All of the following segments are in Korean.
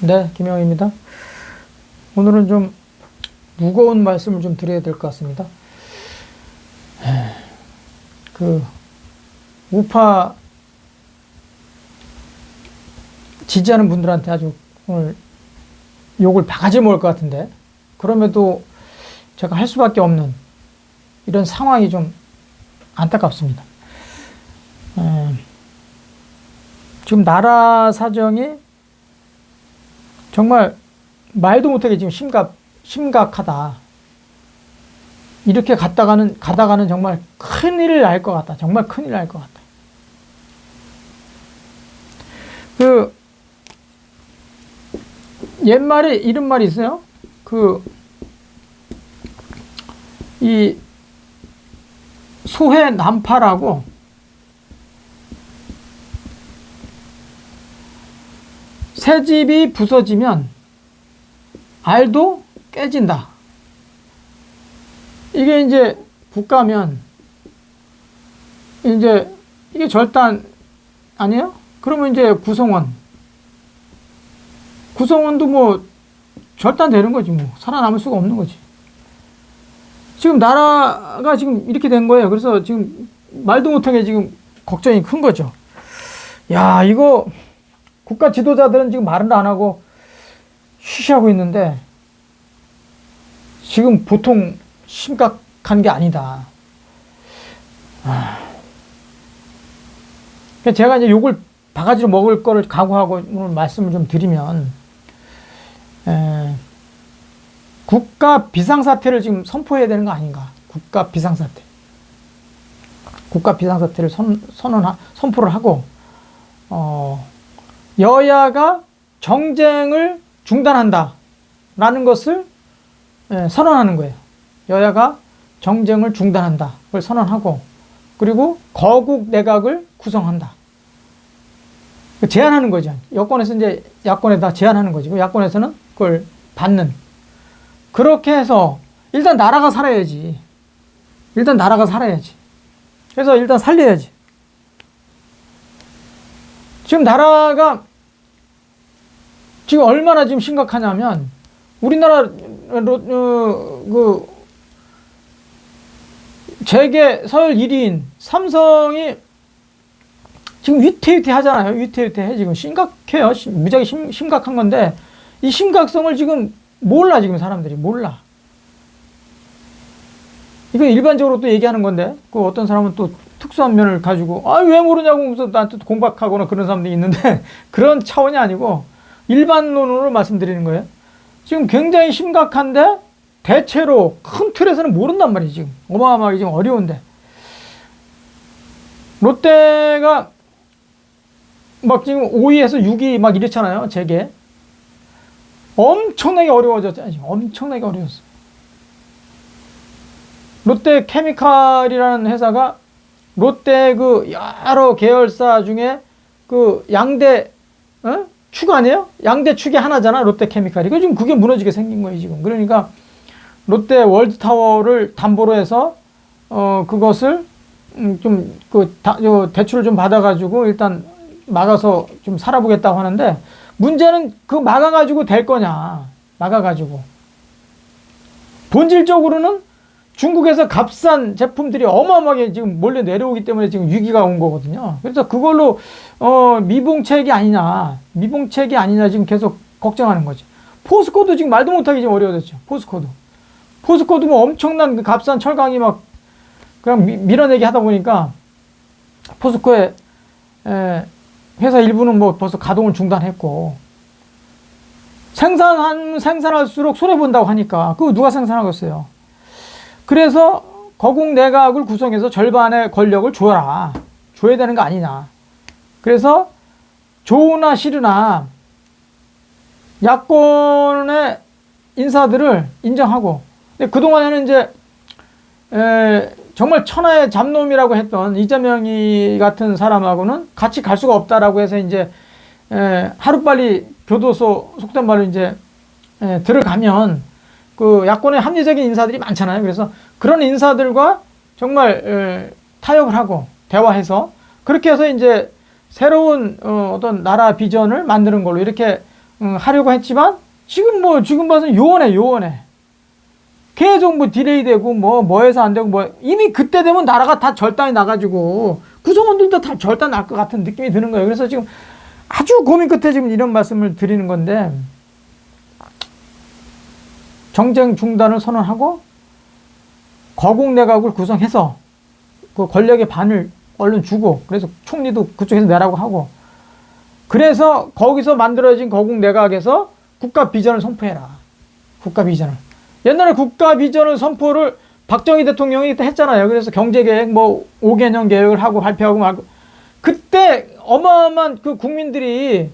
네, 김영입니다. 오늘은 좀 무거운 말씀을 좀 드려야 될 것 같습니다. 에, 그 우파 지지하는 분들한테 아주 오늘 욕을 바가지 먹을 것 같은데 그럼에도 제가 할 수밖에 없는 이런 상황이 좀 안타깝습니다. 에, 지금 나라 사정이 정말 말도 못하게 지금 심각, 심각하다. 이렇게 갔다가는, 가다가는 정말 큰일을 날 것 같다. 정말 큰일 날 것 같다. 그, 옛말에 이런 말이 있어요. 그, 이, 소해 난파라고 새 집이 부서지면 알도 깨진다. 이게 이제 국가면 이제 이게 절단 아니에요? 그러면 이제 구성원 구성원도 뭐 절단되는 거지 뭐 살아남을 수가 없는 거지. 지금 나라가 지금 이렇게 된 거예요. 그래서 지금 말도 못하게 지금 걱정이 큰 거죠. 야 이거 국가 지도자들은 지금 말을 안 하고 쉬쉬하고 있는데 지금 보통 심각한 게 아니다. 아. 그러니까 제가 이제 욕을 바가지로 먹을 거를 각오하고 오늘 말씀을 좀 드리면 에, 국가 비상사태를 지금 선포해야 되는 거 아닌가? 국가 비상사태. 국가 비상사태를 선, 선언, 선포를 하고, 어, 여야가 정쟁을 중단한다. 라는 것을 예, 선언하는 거예요. 여야가 정쟁을 중단한다. 그걸 선언하고, 그리고 거국 내각을 구성한다. 그 제안하는 거죠. 여권에서 이제 야권에다 제안하는 거지. 야권에서는 그걸 받는. 그렇게 해서 일단 나라가 살아야지. 일단 나라가 살아야지. 그래서 일단 살려야지. 지금 나라가 지금 얼마나 지금 심각하냐면 우리나라 로, 어, 그 재계 서열 1위인 삼성이 지금 위태위태 하잖아요. 위태위태해 지금 심각해요. 심, 무지하게 심, 심각한 건데 이 심각성을 지금 몰라 지금 사람들이 몰라. 이거 일반적으로 또 얘기하는 건데 그 어떤 사람은 또 특수한 면을 가지고 아 왜 모르냐고 무서 나한테 공박하거나 그런 사람들이 있는데 그런 차원이 아니고 일반론으로 말씀드리는 거예요. 지금 굉장히 심각한데 대체로 큰 틀에서는 모른단 말이지 지금. 어마어마하게 지금 어려운데. 롯데가 막 지금 5위에서 6위 막 이랬잖아요 재계. 엄청나게 어려워졌죠 엄청나게 어려웠어 롯데 케미칼이라는 회사가 롯데 그 여러 계열사 중에 그 양대 어? 축 아니에요? 양대 축이 하나잖아 롯데 케미칼이. 그 지금 그게 무너지게 생긴 거예요 지금. 그러니까 롯데 월드타워를 담보로 해서 어 그것을 음, 좀그 대출을 좀 받아가지고 일단 막아서 좀 살아보겠다고 하는데 문제는 그 막아가지고 될 거냐 막아가지고 본질적으로는 중국에서 값싼 제품들이 어마어마하게 지금 몰려 내려오기 때문에 지금 위기가 온 거거든요. 그래서 그걸로 어 미봉책이 아니냐, 미봉책이 아니냐 지금 계속 걱정하는 거지. 포스코도 지금 말도 못하게 지금 어려워졌죠. 포스코도. 포스코도 뭐 엄청난 그 값싼 철강이 막 그냥 미, 밀어내기 하다 보니까 포스코의 에, 회사 일부는 뭐 벌써 가동을 중단했고 생산한 생산할수록 손해 본다고 하니까 그거 누가 생산하겠어요? 그래서 거국 내각을 구성해서 절반의 권력을 줘라. 줘야 되는 거 아니냐. 그래서 좋으나 싫으나 야권의 인사들을 인정하고 근데 그동안에는 이제 에, 정말 천하의 잡놈이라고 했던 이재명이 같은 사람하고는 같이 갈 수가 없다라고 해서 이제 에, 하루빨리 교도소 속된 말로 이제 에, 들어가면 그 야권의 합리적인 인사들이 많잖아요. 그래서 그런 인사들과 정말 에, 타협을 하고 대화해서 그렇게 해서 이제 새로운 어, 어떤 나라 비전을 만드는 걸로 이렇게 음, 하려고 했지만 지금 뭐 지금 봐서 요원해 요원해 계속 뭐 디레이 되고 뭐 뭐해서 안 되고 뭐 이미 그때 되면 나라가 다 절단이 나가지고 구성원들도 다 절단 날 것 같은 느낌이 드는 거예요. 그래서 지금 아주 고민 끝에 지금 이런 말씀을 드리는 건데 정쟁 중단을 선언하고 거국 내각을 구성해서 그 권력의 반을 얼른 주고 그래서 총리도 그쪽에서 내라고 하고 그래서 거기서 만들어진 거국 내각에서 국가 비전을 선포해라. 국가 비전을. 옛날에 국가 비전을 선포를 박정희 대통령이 했잖아요. 그래서 경제계획 뭐 5개년 계획을 하고 발표하고 막 그때 어마어마한 그 국민들이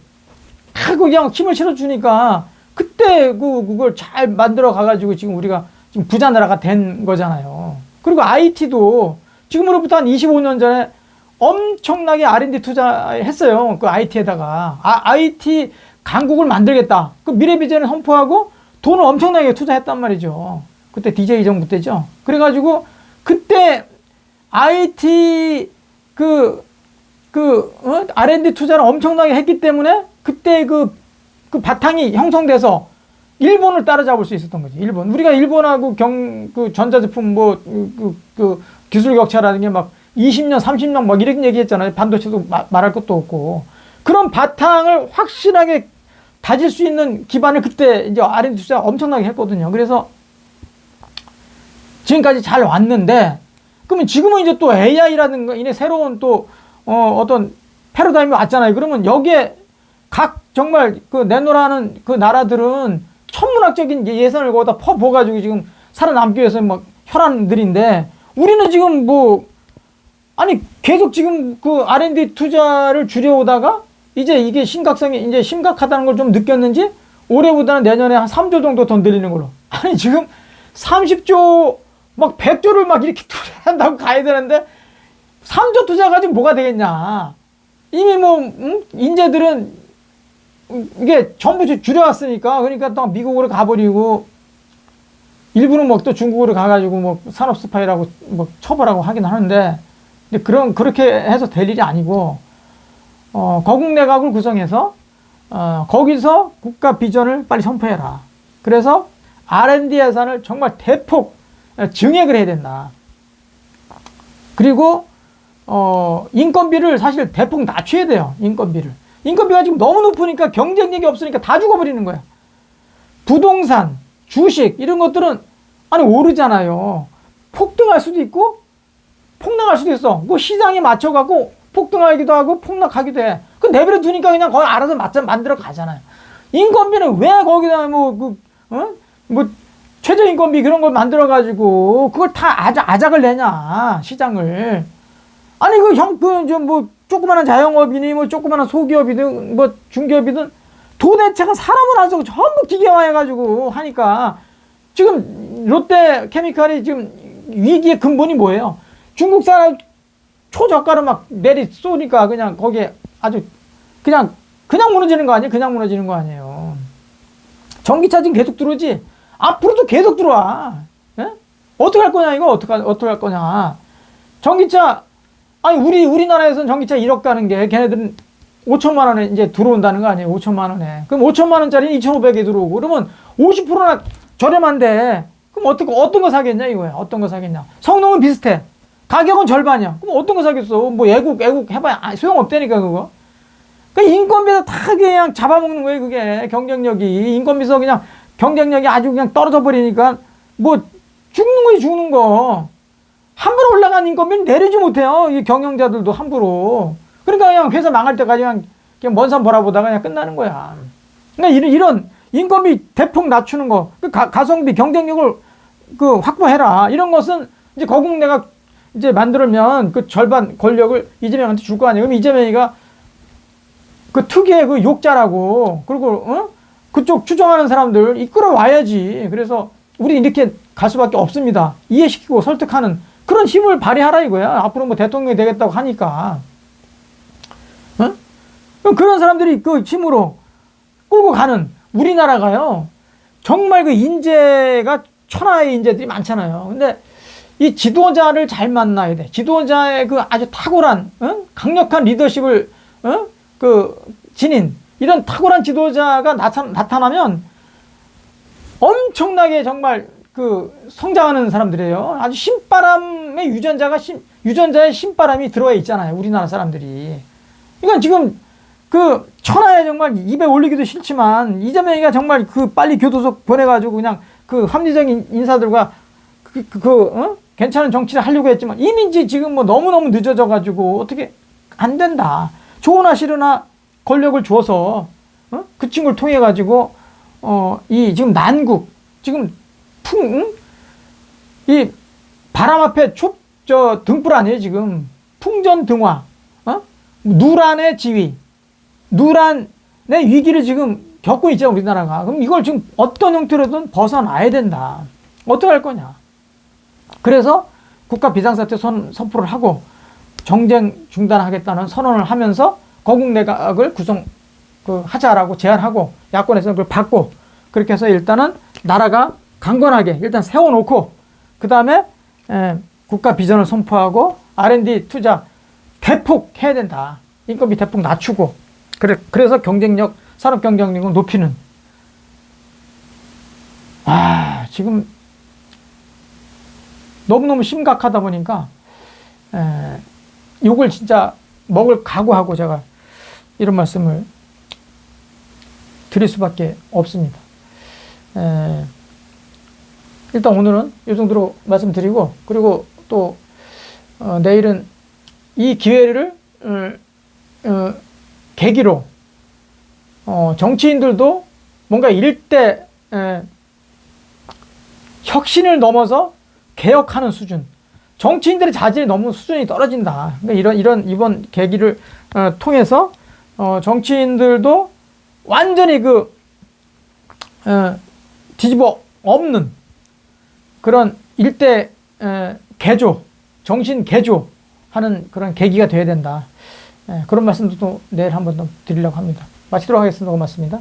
다 그냥 힘을 실어주니까 그때 그 그걸 잘 만들어 가가지고 지금 우리가 지금 부자 나라가 된 거잖아요. 그리고 IT도 지금으로부터 한 25년 전에 엄청나게 R&D 투자했어요. 그 IT에다가 아, IT 강국을 만들겠다. 그 미래 비전을 선포하고 돈을 엄청나게 투자했단 말이죠. 그때 DJ 정부 때죠. 그래가지고 그때 IT 그, 그, 어? R&D 투자를 엄청나게 했기 때문에 그때 그, 그 바탕이 형성돼서 일본을 따라잡을 수 있었던 거지. 일본. 우리가 일본하고 경, 그 전자제품 뭐, 그, 그 기술 격차라는 게 막 20년, 30년 막 이렇게 얘기했잖아요. 반도체도 마, 말할 것도 없고. 그런 바탕을 확실하게 다질 수 있는 기반을 그때 이제 R&D 투자 엄청나게 했거든요. 그래서 지금까지 잘 왔는데 그러면 지금은 이제 또 AI라든가 이네 새로운 또 어, 어떤 패러다임이 왔잖아요. 그러면 여기에 각 정말 그 내노라는 그 나라들은 천문학적인 예산을 거기다 퍼부어가지고 지금 살아남기 위해서 막 혈안들인데 우리는 지금 뭐 아니 계속 지금 그 R&D 투자를 줄여오다가 이제 이게 심각성이 이제 심각하다는 걸 좀 느꼈는지 올해보다는 내년에 한 3조 정도 더 늘리는 걸로. 아니 지금 30조 막 100조를 막 이렇게 투자한다고 가야 되는데 3조 투자 가지고 뭐가 되겠냐. 이미 뭐 음? 인재들은 이게 전부 줄여왔으니까 그러니까 또 미국으로 가버리고 일부는 뭐 또 중국으로 가가지고 뭐 산업 스파이라고 뭐 처벌하고 하긴 하는데 근데 그런 그렇게 해서 될 일이 아니고 어, 거국 내각을 구성해서 어, 거기서 국가 비전을 빨리 선포해라. 그래서 R&D 예산을 정말 대폭 증액을 해야 된다. 그리고 어, 인건비를 사실 대폭 낮춰야 돼요. 인건비를. 인건비가 지금 너무 높으니까 경쟁력이 없으니까 다 죽어버리는 거야. 부동산, 주식 이런 것들은 아니 오르잖아요. 폭등할 수도 있고 폭락할 수도 있어. 그 시장에 맞춰갖고 폭등하기도 하고 폭락하기도 해. 그 내버려 두니까 그냥 거기 알아서 맞 만들어 가잖아요. 인건비는 왜 거기다 뭐, 그, 어? 뭐, 최저 인건비 그런 걸 만들어 가지고 그걸 다 아작, 아작을 내냐, 시장을. 아니, 그 형, 그, 좀 뭐, 조그마한 자영업이니 뭐, 조그마한 소기업이든 뭐, 중기업이든 도대체가 사람을 안 쓰고 전부 기계화해가지고 하니까 지금 롯데 케미칼이 지금 위기의 근본이 뭐예요? 중국 사람 초저가를 막 내리 쏘니까 그냥 거기에 아주 그냥 그냥 무너지는 거 아니에요? 그냥 무너지는 거 아니에요. 전기차 지금 계속 들어오지? 앞으로도 계속 들어와. 예? 어떻게 할 거냐 이거 어떻게 어떻게 할 거냐? 전기차 아니 우리 우리나라에서는 전기차 1억 가는 게 걔네들은 5천만 원에 이제 들어온다는 거 아니에요? 5천만 원에. 그럼 5천만 원짜리 2,500에 들어오고 그러면 50%나 저렴한데 그럼 거 어떤 거 사겠냐 이거야? 어떤 거 사겠냐? 성능은 비슷해. 가격은 절반이야. 그럼 어떤 거 사겠어? 뭐 애국, 애국 해봐야 아, 소용 없다니까, 그거. 그 인건비에서 다 그냥 잡아먹는 거예요, 그게. 경쟁력이. 인건비에서 그냥 경쟁력이 아주 그냥 떨어져 버리니까 뭐 죽는 거지, 죽는 거. 함부로 올라간 인건비는 내리지 못해요. 이 경영자들도 함부로. 그러니까 그냥 회사 망할 때까지 그냥, 먼산 보라보다가 그냥 끝나는 거야. 그러니까 이런, 이런 인건비 대폭 낮추는 거, 그 가, 가성비, 경쟁력을 그 확보해라. 이런 것은 이제 거국 내가 이제 만들면 그 절반 권력을 이재명한테 줄 거 아니에요. 그럼 이재명이가 그 특유의 그 욕자라고 그리고 어? 그쪽 추정하는 사람들 이끌어 와야지. 그래서 우리 이렇게 갈 수밖에 없습니다. 이해시키고 설득하는 그런 힘을 발휘하라 이거야. 앞으로 뭐 대통령이 되겠다고 하니까. 어? 그런 사람들이 그 힘으로 끌고 가는 우리나라가요. 정말 그 인재가 천하의 인재들이 많잖아요. 근데 이 지도자를 잘 만나야 돼. 지도자의 그 아주 탁월한 어? 강력한 리더십을 어? 그 지닌 이런 탁월한 지도자가 나타, 나타나면 엄청나게 정말 그 성장하는 사람들이에요. 아주 신바람의 유전자가 신, 유전자에 신바람이 들어와 있잖아요. 우리나라 사람들이. 이건 지금 그 천하에 정말 입에 올리기도 싫지만 이재명이가 정말 그 빨리 교도소 보내가지고 그냥 그 합리적인 인사들과 그, 그, 그 어? 괜찮은 정치를 하려고 했지만 이제 지금 뭐 너무너무 늦어져가지고 어떻게 안 된다. 좋으나 싫으나 권력을 줘서 어? 그 친구를 통해 가지고 어 이 지금 난국 지금 풍 응? 이 바람 앞에 촉 저 등불 아니에요 지금? 풍전 등화 어? 누란의 지위. 누란의 위기를 지금 겪고 있죠 우리나라가. 그럼 이걸 지금 어떤 형태로든 벗어나야 된다. 어떻게 할 거냐? 그래서 국가 비상사태 선, 선포를 하고 정쟁 중단하겠다는 선언을 하면서 거국 내각을 구성 그 하자라고 제안하고 야권에서 그걸 받고 그렇게 해서 일단은 나라가 강건하게 일단 세워놓고 그 다음에 국가 비전을 선포하고 R&D 투자 대폭 해야 된다. 인건비 대폭 낮추고 그래 그래서 경쟁력 산업 경쟁력을 높이는 아 지금 너무너무 심각하다 보니까 에, 욕을 진짜 먹을 각오하고 제가 이런 말씀을 드릴 수밖에 없습니다. 에, 일단 오늘은 이 정도로 말씀드리고 그리고 또 어, 내일은 이 기회를 어, 어, 계기로 어, 정치인들도 뭔가 일대 에, 혁신을 넘어서 개혁하는 수준. 정치인들의 자질이 너무 수준이 떨어진다. 그러니까 이런 이런 이번 계기를 어, 통해서 어, 정치인들도 완전히 그 어, 뒤집어 없는 그런 일대 에, 개조, 정신 개조 하는 그런 계기가 되어야 된다. 에, 그런 말씀도 또 내일 한번 더 드리려고 합니다. 마치도록 하겠습니다. 고맙습니다.